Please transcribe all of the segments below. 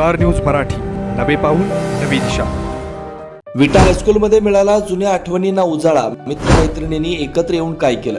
Star news Marathi. नवे पाऊल नवी दिशा. विटा हायस्कूलमध्ये मिळाला जुन्या आठवणींना उजाळा. मित्रमैत्रिणींनी एकत्र येऊन काय केलं?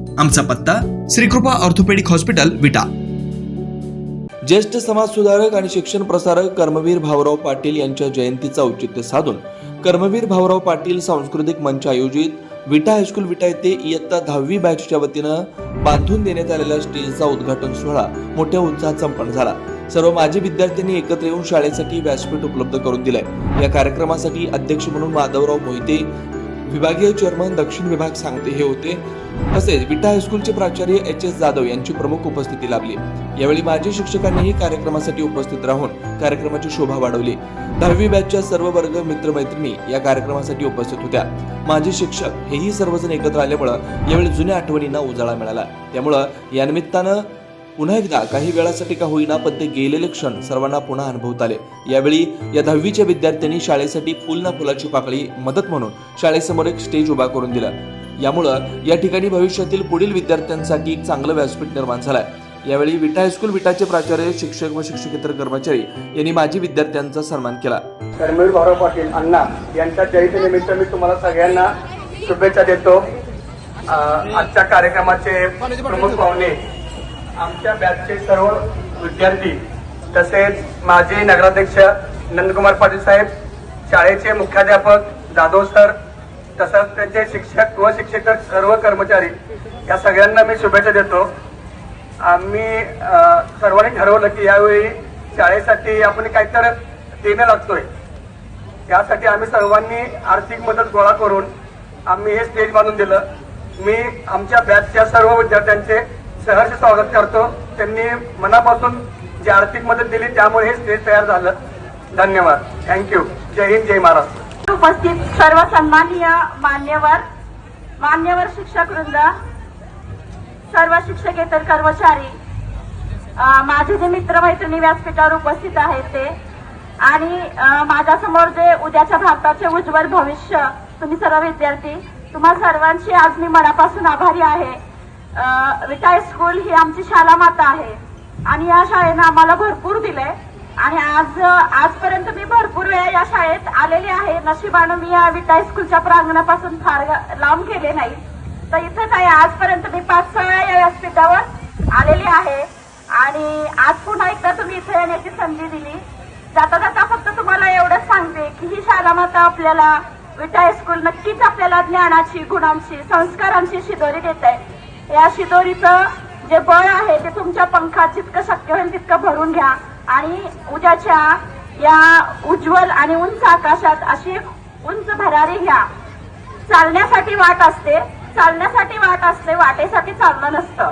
आमचा पत्ता श्रीकृपा ऑर्थोपेडिक हॉस्पिटल विटा. ज्येष्ठ समाजसुधारक आणि शिक्षण प्रसारक कर्मवीर भाऊराव पाटील यांच्या जयंतीचं औचित्य साधून कर्मवीर भाऊराव पाटील सांस्कृतिक मंच आयोजित विटा हायस्कूल विटा येथे इयत्ता दहावी बॅचच्या वतीनं बांधून देण्यात आलेल्या स्टेजचा उद्घाटन सोहळा मोठ्या उत्साहात संपन्न झाला. सर्व माजी विद्यार्थ्यांनी एकत्र येऊन शाळेसाठी व्यासपीठ उपलब्ध करून दिलंय. या कार्यक्रमासाठी अध्यक्ष म्हणून माधवराव मोहिते विभागीय चेअरमन दक्षिण विभाग सांगते हे होते. तसेच विटा हायस्कूलचे प्राचार्य एच एस जाधव यांची प्रमुख उपस्थिती लाभली. यावेळी माजी शिक्षकांनीही कार्यक्रमासाठी उपस्थित राहून कार्यक्रमाची शोभा वाढवली. दहावी बॅचच्या सर्व वर्ग मित्रमैत्रिणी या कार्यक्रमासाठी उपस्थित होत्या. माजी शिक्षक हेही सर्वजण एकत्र आल्यामुळं यावेळी जुन्या आठवणींना उजाळा मिळाला. त्यामुळं या निमित्तानं पुन्हा एकदा काही वेळासाठी का होईना पण ते गेलेले क्षण सर्वांना पुन्हा अनुभवत आले. यावेळी या दहावीच्या विद्यार्थ्यांनी शाळेसाठी फुल ना फुलाची पाकळी मदत म्हणून शाळेसमोर एक स्टेज उभा करून दिला. यामुळं या ठिकाणी भविष्यातील पुढील विद्यार्थ्यांसाठी एक चांगलं व्यासपीठ निर्माण झालंय. यावेळी विटा हायस्कूल विटाचे प्राचार्य शिक्षक व शिक्षकेतर कर्मचारी यांनी माजी विद्यार्थ्यांचा सन्मान केला. कर्मवीर भाऊराव पाटील अण्णा यांच्या जयंतीनिमित्त मी तुम्हाला सगळ्यांना शुभेच्छा देतो. आजच्या कार्यक्रमाचे प्रमुख पाहुणे आमच्या बॅचचे सर्व विद्यार्थी तसेच माजी नगराध्यक्ष नंदकुमार पाटील साहेब शाळेचे मुख्याध्यापक जाधव सर तसंच त्यांचे शिक्षक व शिक्षक सर्व कर्मचारी या सगळ्यांना मी शुभेच्छा देतो. आम्ही सर्वांनी ठरवलं की यावेळी शाळेसाठी आपण काहीतरी देणं लागतोय. त्यासाठी आम्ही सर्वांनी आर्थिक मदत गोळा करून आम्ही हे स्टेज बांधून दिलं. मी आमच्या बॅचच्या सर्व विद्यार्थ्यांचे सहर्ष स्वागत करतो. त्यांनी मनापासून जी आर्थिक मदत दिली त्यामुळे हे स्टेज तयार झालं. धन्यवाद. Thank you. जय हिंद जय महाराष्ट्र. उपस्थित सर्व सन्माननीय मान्यवर मान्यवर शिक्षक वृंद सर्व शिक्षकेतर कर्मचारी माझे जे मित्रमैत्रिणी व्यासपीठावर उपस्थित आहेत ते आणि माझ्यासमोर जे उद्याच्या भारताचे उज्ज्वल भविष्य तुम्ही सर्व विद्यार्थी तुम्हा सर्वांची आज मी मनापासून आभारी आहे. विटाय स्कूल ही आमची शाला माता आहे आणि या शाळेनं आम्हाला भरपूर दिलंय. आणि आज आजपर्यंत मी भरपूर वेळा या शाळेत आलेले आहे. नशिबानं मी या विटा स्कूलच्या प्रांगणापासून फार लांब गेले नाही. तर इथंच आहे आजपर्यंत मी पाच सहा वेळा या व्यासपीठावर आलेली आहे. आणि आज पुन्हा एकदा तुम्ही इथे येण्याची संधी दिली. जाता जाता फक्त तुम्हाला एवढंच सांगते की ही शाळा माता आपल्याला विटा स्कूल नक्कीच आपल्याला ज्ञानाची गुणांची संस्कारांची शिदोरी देत आहे. या शिदोरीचं जे बळ आहे ते तुमच्या पंखात जितकं शक्य होईल तितकं भरून घ्या. आणि उद्याच्या या उज्ज्वल आणि उंच आकाशात अशी उंच भरारी घ्या चालण्यासाठी वाट असते. चालण्यासाठी वाट असते वाटेसाठी चाललं नसतं.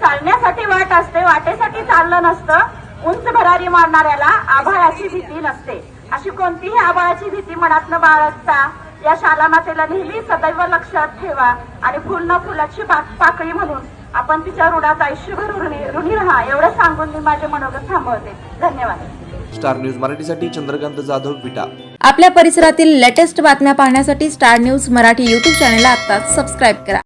चालण्यासाठी वाट असते वाटेसाठी चाललं नसतं. उंच भरारी मारणाऱ्याला आभाळाची भीती नसते. अशी कोणतीही आभाळाची भीती मनातनं बाळगता या शाला मातेला नेहमी सदैव लक्षात ठेवा आणि फुल न फुलाची पाकळी म्हणून आपण तिच्या ऋणात आयुष्यभर ऋणी ऋणी राहा एवढं सांगून मी माझे मनोगत थांबवते. धन्यवाद. स्टार न्यूज मराठीसाठी चंद्रकांत जाधव विटा. आपल्या परिसरातील लेटेस्ट बातम्या पाहण्यासाठी स्टार न्यूज मराठी यूट्यूब चॅनलला आत्ताच सबस्क्राईब करा.